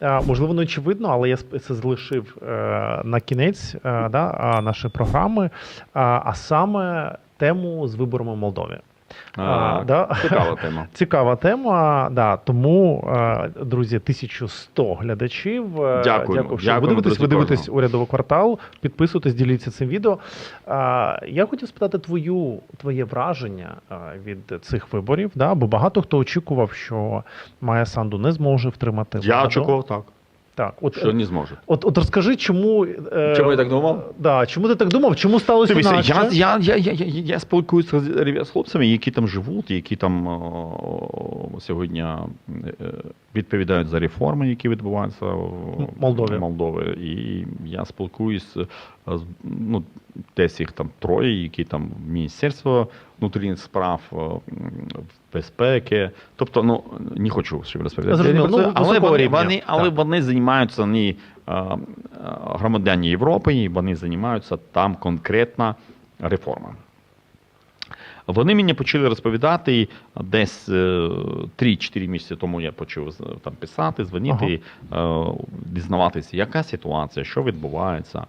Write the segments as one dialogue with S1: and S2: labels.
S1: Е, Можливо, не очевидно, але я це залишив е, на кінець е, да, нашої програми, а саме тему з виборами в Молдові.
S2: А,
S1: да.
S2: Цікава тема.
S1: Цікава тема, да, тому, е, друзі, 1100 глядачів. Е,
S2: Дякуємо.
S1: Дякую, що
S2: Дякуємо,
S1: ви дивитесь. Ви дивитесь урядовий квартал. Підписуйтесь, діліться цим відео. Я хотів спитати твою, твоє враження е, від цих виборів, да, бо багато хто очікував, що Майя Санду не зможе втримати
S2: Я
S1: владу.
S2: очікував так,
S1: Так, от,
S2: що не зможе.
S1: от, от розкажи, чому. е,
S2: Чому я так думав?
S1: Да, чому ти так думав? Чому сталося
S2: Дивіться, я, я, я, я, я, я спілкуюся з, хлопцями, які там живуть, які там о, сьогодні е, відповідають за реформи, які відбуваються в
S1: Молдові.
S2: Молдові. І я спілкуюсь ну, десь їх там троє, які там Міністерство внутрішніх справ, безпеки. Тобто, ну не хочу щоб розповідати.
S1: Ну,
S2: але
S1: високого
S2: вони, вони, але вони займаються не громадяни Європи, і вони займаються там конкретна реформами. Вони мені почали розповідати десь е, 3-4 місяці тому я почав там писати, дзвонити, е, дізнаватися, яка ситуація, що відбувається.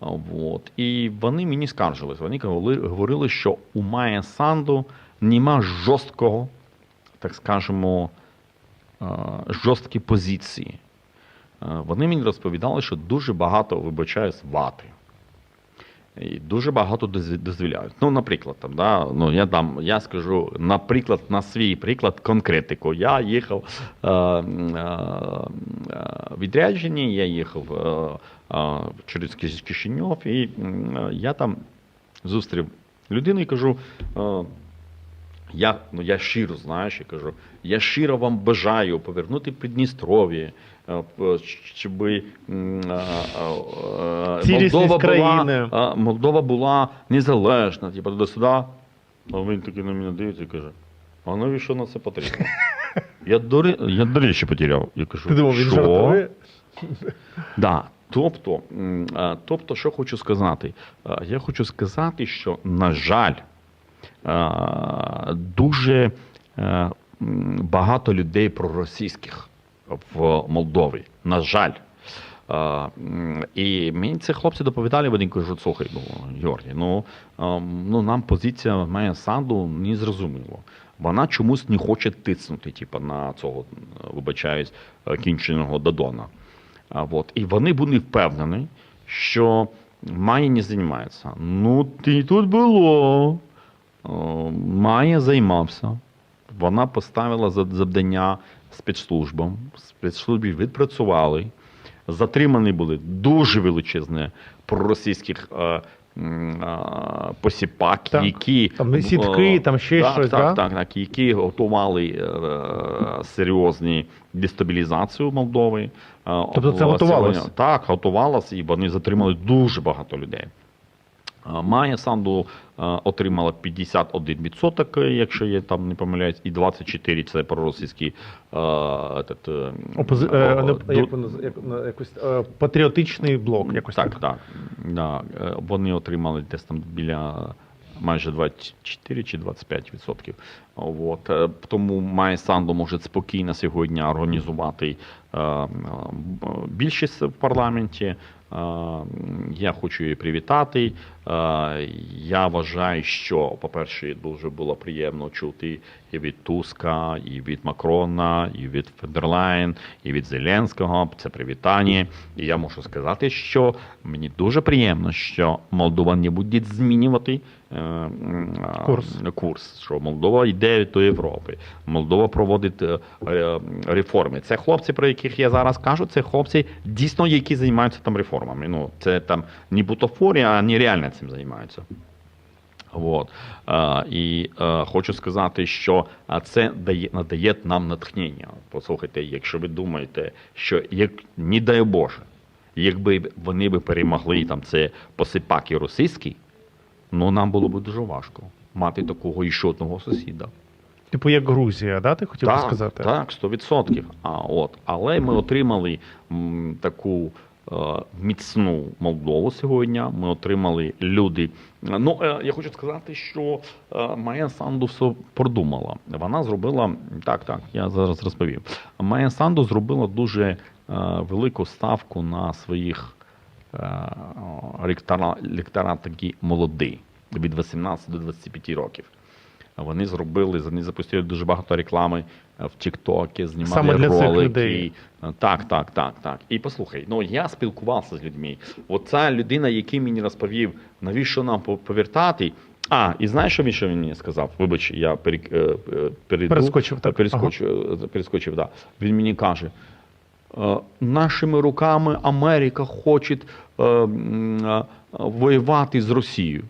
S2: А, Вот. І вони мені скаржились. Вони говорили, що у Майя Санду нема жорсткого, так скажемо, е, жорсткі позиції. Е, Вони мені розповідали, що дуже багато вибачаюсь вати. І дуже багато доз- дозволяють. Ну, наприклад, там, да, ну, я, там, я скажу, наприклад, на свій приклад конкретику. Я їхав е, е, е, відряджені, я їхав е, е, через Киш- Кишиньов, і е, я там зустрів людину і кажу. Е, я, ну, я щиро, знаєш, я кажу, я щиро вам бажаю повернути Придністров'я, е, щоб е, е, Молдова була, Молдова була незалежна, типу, до сюди. А він такий на мене дивиться і каже: а навіщо на це потрібно? Я до, я до речі потеряв. Я кажу,
S1: Ти думав, він
S2: що?
S1: жартує?
S2: Да. Тобто, тобто, що хочу сказати? Я хочу сказати, що, на жаль, дуже е, багато людей проросійських в Молдові. На жаль. І мені ці хлопці доповідали, вони кажуть, слухай, ну, Георгій, ну, ну нам позиція має санду не зрозуміло. Вона чомусь не хоче тиснути, типу, на цього, вибачаюсь, е, кінченого Дадона. А. І вони були впевнені, що Майя не займається. Ну, ти тут було. О, Майя займався. Вона поставила за- завдання спецслужбам. Спецслужби відпрацювали. Затримані були дуже величезні проросійських е, е, посіпак,
S1: Так.
S2: які
S1: Там сітки, там ще
S2: так,
S1: щось,
S2: так,
S1: да?
S2: так, так, які готували е, серйозні дестабілізацію Молдови. Е,
S1: Тобто це
S2: сьогодні- Так, готувалося, і вони затримали дуже багато людей. Майя Санду отримала 51%, якщо я там не помиляюсь, і 24% це е,
S1: Опози... якось, патріотичний блок, якось так.
S2: так, так. Да. Е, Вони отримали десь там біля майже 24 чи 25 відсотків. От. е, Тому Майя Санду може спокійно сьогодні організувати е, більшість в парламенті. Е, Я хочу її привітати. Е, Я вважаю, що, по-перше, дуже було приємно чути і від Туска, і від Макрона, і від Фендерлайн, і від Зеленського. Це привітання. І я можу сказати, що мені дуже приємно, що Молдова не буде змінювати е,
S1: Курс.
S2: курс, що Молдова йде до Європи. Молдова проводить реформи. Це хлопці, про яких я зараз кажу, це хлопці дійсно, які займаються там реформами. Ну, це там не бутафорія, а не реально цим займаються. Вот. Е, і е, хочу сказати, що це дає, надає нам натхнення. Послухайте, якщо ви думаєте, що як не дай Боже, якби вони би перемогли там це посипаки російські, ну нам було б дуже важко мати такого іще одного сусіда.
S1: Типу як Грузія, да? Ти хотів би сказати?
S2: Так, 100%. А, от. Але ми отримали м, таку міцну Молдову сьогодні. Ми отримали люди. Ну, е, я хочу сказати, що е, Майя Санду все продумала. Вона зробила так, так, я зараз розповім. Майя Санду зробила дуже велику ставку на своїх е, лектора, лекторат такі молоді, від 18 до 25 років. Вони зробили, вони запустили дуже багато реклами е, в Тіктокі, знімали
S1: Саме для цих
S2: ролики.
S1: людей.
S2: Так, так, так, так. І послухай, ну я спілкувався з людьми. Оця людина, який мені розповів, навіщо нам повертати. А, і знаєш, що він що він мені сказав? Вибач, я пере, е, е, перейду.
S1: Перескочив, так.
S2: Перескочив, е, перескочив, да. Він мені каже. «Е, Нашими руками Америка хоче е, е, воювати з Росією.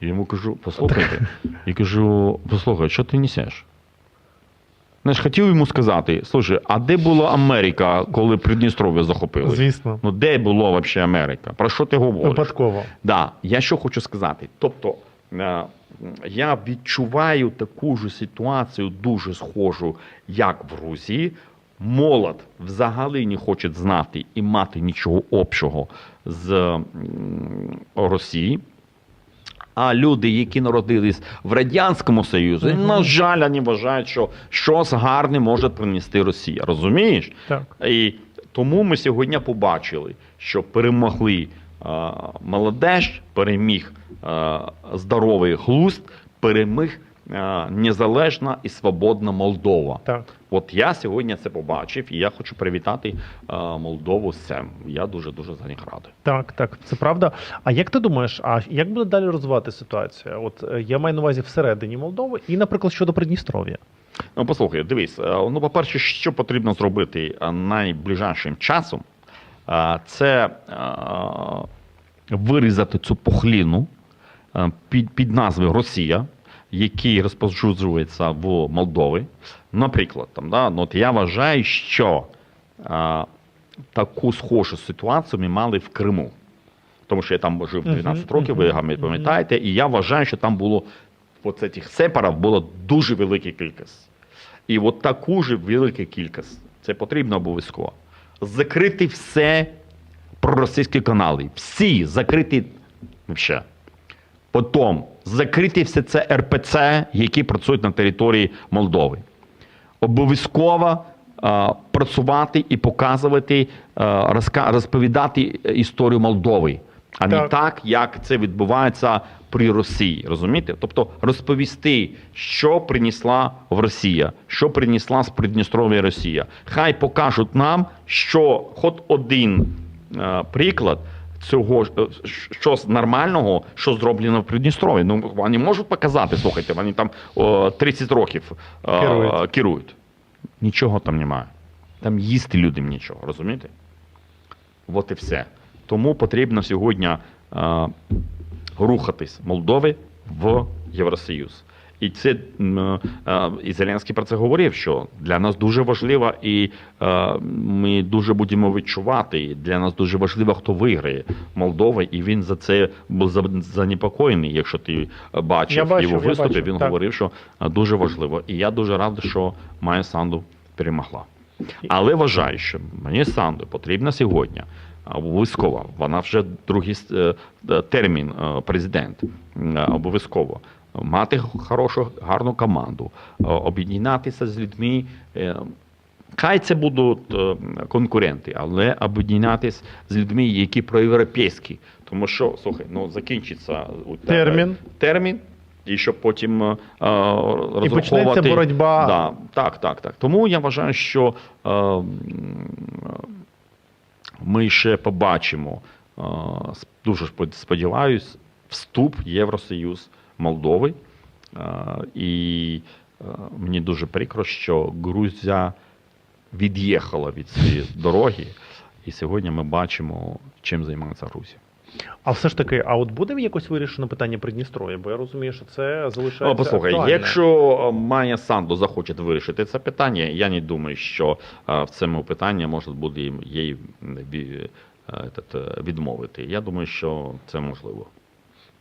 S2: Я йому кажу, послухайте. Я кажу, послухай, що ти несеш? Знаєш, хотів йому сказати, слушай, а де була Америка, коли Придністров'я захопили?
S1: Звісно,
S2: Ну де було взагалі Америка? Про що ти говориш?
S1: випадково.
S2: Да, я що хочу сказати. Тобто е, я відчуваю таку ж ситуацію, дуже схожу, як в Грузії. Молод взагалі не хоче знати і мати нічого общого з Росії. А люди, які народились в Радянському Союзі,
S1: Мгм.
S2: на жаль, вони вважають, що щось гарне може принести Росія. Розумієш?
S1: Так.
S2: І тому ми сьогодні побачили, що перемогли е, молодеж, переміг е, здоровий глузд, переміг незалежна і свободна Молдова.
S1: Так.
S2: От я сьогодні це побачив, і я хочу привітати е, Молдову з цим. Я дуже дуже за них радий.
S1: Так, так, це правда. А як ти думаєш, а як буде далі розвивати ситуація? От е, я маю на увазі всередині Молдови і, наприклад, щодо Придністров'я.
S2: Ну, послухай, дивись, е, ну, по-перше, що потрібно зробити е, найближчим часом, е, це е, вирізати цю пухліну е, під, під назвою Росія, який розповсюджується в Молдові. Наприклад, там, да, ну, от я вважаю, що е, таку схожу ситуацію ми мали в Криму. Тому що я там жив 12 років, ви
S1: мгм,
S2: пам'ятаєте, і я вважаю, що там було от цих сепарів було дуже велика кількість. І от таку ж велику кількість це потрібно обов'язково. Закрити все проросійські канали. Всі закрити взагалі. Потім закрити все це РПЦ, які працюють на території Молдови. Обов'язково е, працювати і показувати, е, розка- розповідати історію Молдови, а не
S1: Так.
S2: так, як це відбувається при Росії. Розумієте? Тобто розповісти, що принесла в Росія, що принесла з Придністров'я Росія. Хай покажуть нам, що хоч один е, приклад. Цього е, щось нормального, що зроблено в Придністров'ї. Ну вони можуть показати, слухайте, вони там о, 30 років е,
S1: Керують.
S2: керують. Нічого там немає. Там їсти людям нічого, розумієте? От і все. Тому потрібно сьогодні е, рухатись Молдови в Євросоюз. І це е, і Зеленський про це говорив, що для нас дуже важливо, і е, ми дуже будемо відчувати. і Для нас дуже важливо, хто виграє Молдова, і він за це був занепокоєний. Якщо ти бачив
S1: Я бачив,
S2: його
S1: я
S2: виступи, він
S1: так.
S2: говорив, що е, дуже важливо. І я дуже радий, що Майя Санду перемогла. Але вважаю, що мені Санду потрібно сьогодні. Обов'язково, вона вже другий термін президент. Обов'язково мати хорошу, гарну команду, е, об'єднатися з людьми. е, Хай це будуть е, конкуренти, але об'єднатися з людьми, які проєвропейські. Тому що, слухай, ну закінчиться
S1: Термін.
S2: термін, і щоб потім е,
S1: І почнеться боротьба.
S2: Да, так, так, так. Тому я вважаю, що е, ми ще побачимо, е, дуже спод- сподіваюсь, вступ в Євросоюз Молдови. І мені дуже прикро, що Грузія від'їхала від цієї дороги, і сьогодні ми бачимо, чим займається Грузія.
S1: А все ж таки, а от буде якось вирішено питання Придністров'я? Бо я розумію, що це залишається.
S2: Послухай,
S1: актуальним.
S2: якщо е, Майя Санду захоче вирішити це питання, я не думаю, що е, в цьому питанні може буде їй е, відмовити. Я думаю, що це можливо.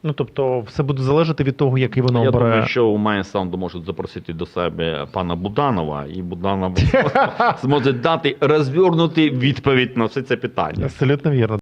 S1: Ну тобто, все буде залежати від того, який воно
S2: Я
S1: обере.
S2: думаю, що у Майнсаунду можуть запросити до себе пана Буданова, і Буданов зможе дати розвернути відповідь на все це питання.
S1: Абсолютно вірно.